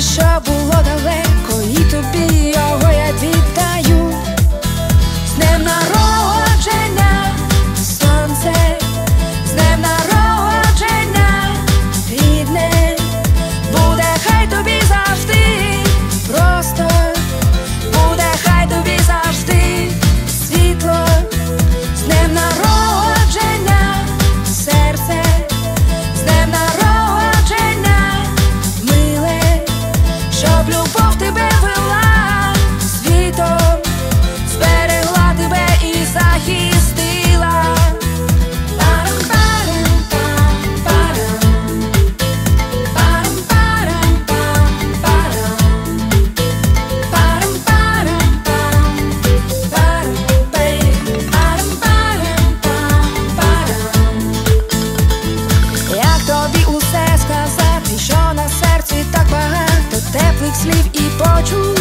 все, що було далеко, і тобі його. теплих слів і почуттів